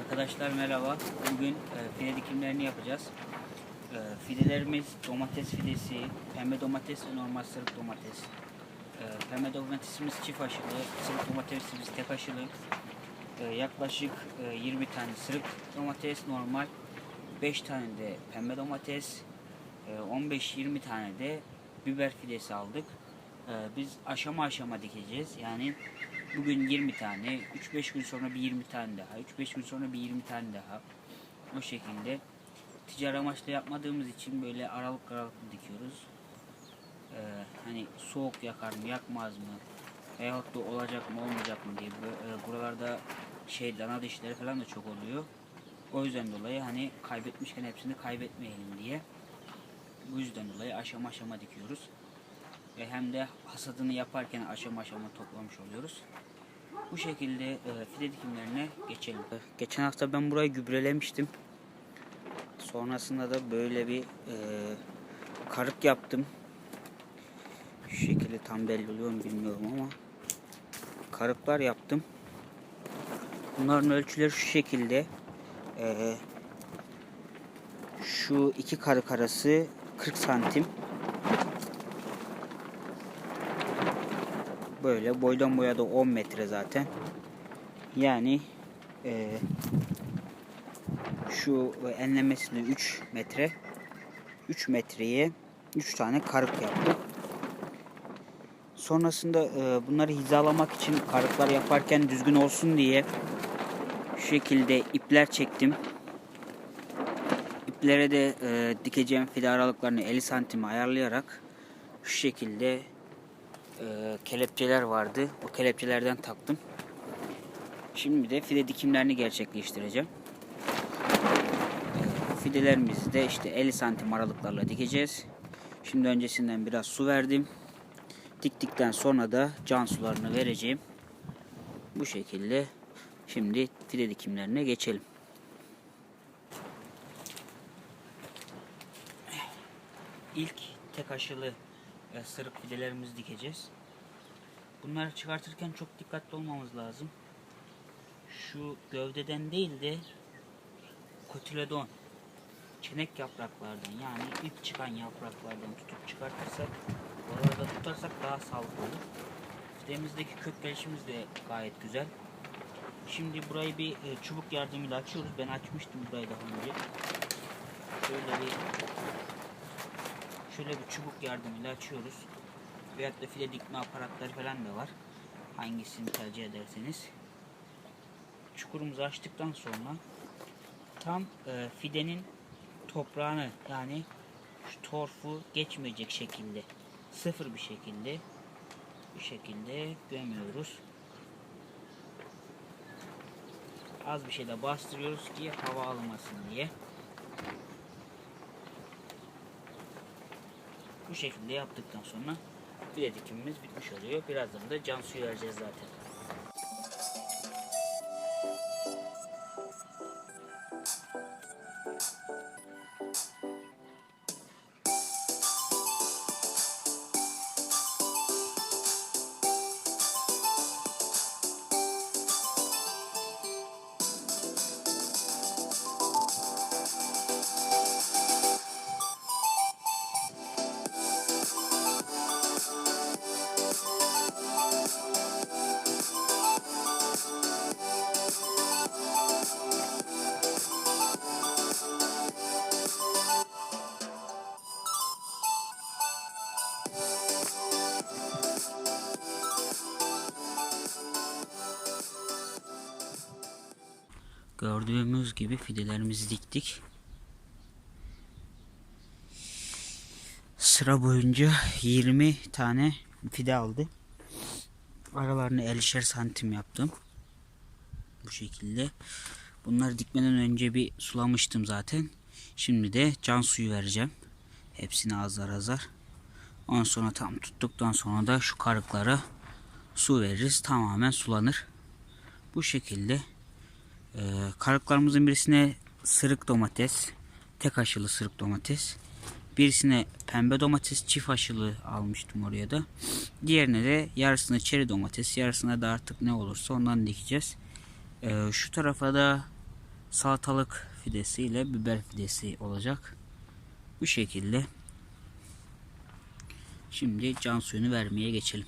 Arkadaşlar merhaba. Bugün e, fide dikimlerini yapacağız. E, fidelerimiz domates fidesi, pembe domates ve normal sırık domates. E, pembe domatesimiz çift aşılı, sırık domatesimiz tek aşılı. E, yaklaşık e, 20 tane sırık domates normal, 5 tane de pembe domates, e, 15-20 tane de biber fidesi aldık. E, biz aşama aşama dikeceğiz. Yani bugün 20 tane, 3-5 gün sonra bir 20 tane daha, 3-5 gün sonra bir 20 tane daha. O şekilde ticari amaçla yapmadığımız için böyle aralık aralıklı dikiyoruz. Ee, hani soğuk yakar mı, yakmaz mı? Veyahut da olacak mı, olmayacak mı diye. E, buralarda şey dana dişleri falan da çok oluyor. O yüzden dolayı hani kaybetmişken hepsini kaybetmeyelim diye. Bu yüzden dolayı aşama aşama dikiyoruz. Ve hem de hasadını yaparken aşama aşama toplamış oluyoruz. Bu şekilde e, fide dikimlerine geçelim. Geçen hafta ben burayı gübrelemiştim. Sonrasında da böyle bir e, karık yaptım. Şu şekilde tam belli oluyor mu bilmiyorum ama karıklar yaptım. Bunların ölçüleri şu şekilde. E, şu iki karık arası 40 santim. Böyle boydan boya da 10 metre zaten. Yani e, şu enlemesinde 3 metre 3 metreye 3 tane karık yaptım. Sonrasında e, bunları hizalamak için karıklar yaparken düzgün olsun diye şu şekilde ipler çektim. İplere de e, dikeceğim fide aralıklarını 50 santim ayarlayarak şu şekilde e, kelepçeler vardı. O kelepçelerden taktım. Şimdi de fide dikimlerini gerçekleştireceğim. Fidelerimizi de işte 50 santim aralıklarla dikeceğiz. Şimdi öncesinden biraz su verdim. Diktikten sonra da can sularını vereceğim. Bu şekilde şimdi fide dikimlerine geçelim. İlk tek aşılı sırık fidelerimizi dikeceğiz. Bunları çıkartırken çok dikkatli olmamız lazım. Şu gövdeden değil de kotiledon çenek yapraklardan yani ilk çıkan yapraklardan tutup çıkartırsak oralarda tutarsak daha sağlıklı olur. Fidemizdeki kök gelişimiz de gayet güzel. Şimdi burayı bir e, çubuk yardımıyla açıyoruz. Ben açmıştım burayı daha önce. Şöyle bir şöyle bir çubuk yardımıyla açıyoruz. Veyahut da file dikme aparatları falan da var. Hangisini tercih ederseniz. Çukurumuzu açtıktan sonra tam e, fidenin toprağını yani şu torfu geçmeyecek şekilde sıfır bir şekilde bu şekilde gömüyoruz. Az bir şey de bastırıyoruz ki hava almasın diye. Bu şekilde yaptıktan sonra fide dikimimiz bitmiş oluyor. Birazdan da can suyu vereceğiz zaten. Gördüğümüz gibi fidelerimizi diktik. Sıra boyunca 20 tane fide aldı. Aralarını 50'şer santim yaptım. Bu şekilde. Bunları dikmeden önce bir sulamıştım zaten. Şimdi de can suyu vereceğim. Hepsini azar azar. Ondan sonra tam tuttuktan sonra da şu karıklara su veririz. Tamamen sulanır. Bu şekilde ee, karıklarımızın birisine sırık domates, tek aşılı sırık domates. Birisine pembe domates çift aşılı almıştım oraya da. Diğerine de yarısını çeri domates, yarısına da artık ne olursa ondan dikeceğiz. Ee, şu tarafa da salatalık fidesi ile biber fidesi olacak. Bu şekilde. Şimdi can suyunu vermeye geçelim.